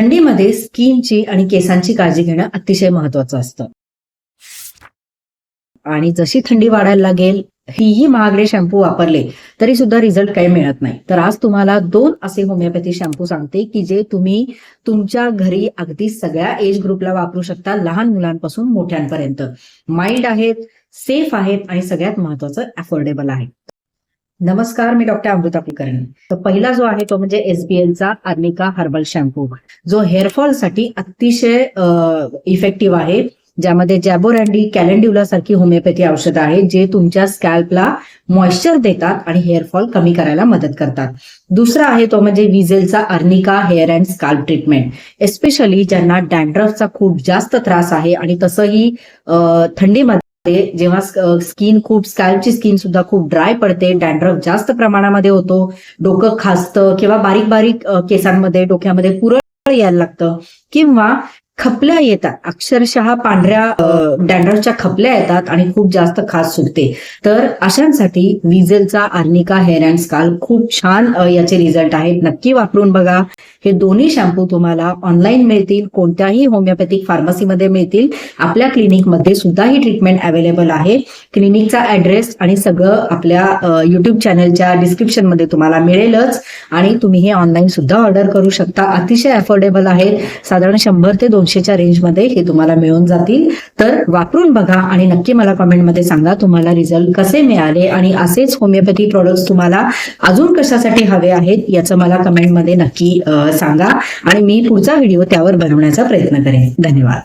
थंडीमध्ये स्किनची आणि केसांची काळजी घेणं अतिशय महत्वाचं असतं. आणि जशी थंडी वाढायला लागेल हीही महागडे शॅम्पू वापरले तरी सुद्धा रिझल्ट काही मिळत नाही. तर आज तुम्हाला दोन असे होमिओपॅथी शॅम्पू सांगते की जे तुम्ही तुमच्या घरी अगदी सगळ्या एज ग्रुपला वापरू शकता लहान मुलांपासून मोठ्यांपर्यंत. माइल्ड आहेत सेफ आहेत आणि सगळ्यात महत्वाचं अफोर्डेबल आहे. नमस्कार मी डॉक्टर अमृता कुलकर्णी. तर पहिला जो आहे तो म्हणजे एसबीएलचा आर्निका हर्बल शॅम्पू जो हेअरफॉलसाठी अतिशय इफेक्टिव्ह आहे. ज्यामध्ये जॅबोरँडी कॅलेंड्युला सारखी होमिओपॅथी औषधं आहेत जे तुमच्या स्कॅल्पला मॉइश्चर देतात आणि हेअरफॉल कमी करायला मदत करतात. दुसरा आहे तो म्हणजे विझेलचा arnica hair and scalp treatment especially ज्यांना डॅन्ड्रफचा खूप जास्त त्रास आहे आणि तसंही थंडीमध्ये थंडीमध्ये जेव्हा स्किन खूप स्कॅल्पची स्किन सुद्धा खूप ड्राय पडते डॅन्ड्रफ जास्त प्रमाणामध्ये होतो डोकं खासतं किंवा बारीक बारीक केसांमध्ये डोक्यामध्ये पुरळ यायला लागतं. किंवा खपल्या येतात. अक्षरशः पांढऱ्या डॅन्ड्रफच्या खपल्या येतात आणि खूप जास्त खास सुटते. तर अशांसाठी विजेलचा आर्निका हेअर अँड स्काल खूप छान याचे रिझल्ट आहेत. नक्की वापरून बघा. हे दोन्ही शॅम्पू तुम्हाला ऑनलाईन मिळतील कोणत्याही होमिओपॅथिक फार्मसीमध्ये मिळतील. आपल्या क्लिनिकमध्ये सुद्धा ही ट्रीटमेंट अवेलेबल आहे. क्लिनिकचा ऍड्रेस आणि सगळं आपल्या युट्यूब चॅनलच्या डिस्क्रिप्शनमध्ये तुम्हाला मिळेलच. आणि तुम्ही हे ऑनलाईन सुद्धा ऑर्डर करू शकता. अतिशय अफोर्डेबल आहेत. साधारण शंभर ते दोनशे दोनशेच्या रेंजमध्ये हे तुम्हाला मिळून जातील. तर वापरून बघा आणि नक्की मला कमेंटमध्ये सांगा तुम्हाला रिझल्ट कसे मिळाले आणि असेच होमिओपॅथी प्रोडक्ट्स तुम्हाला अजून कशासाठी हवे आहेत याचं मला कमेंटमध्ये नक्की सांगा. आणि मी पुढचा व्हिडिओ त्यावर बनवण्याचा प्रयत्न करेन. धन्यवाद.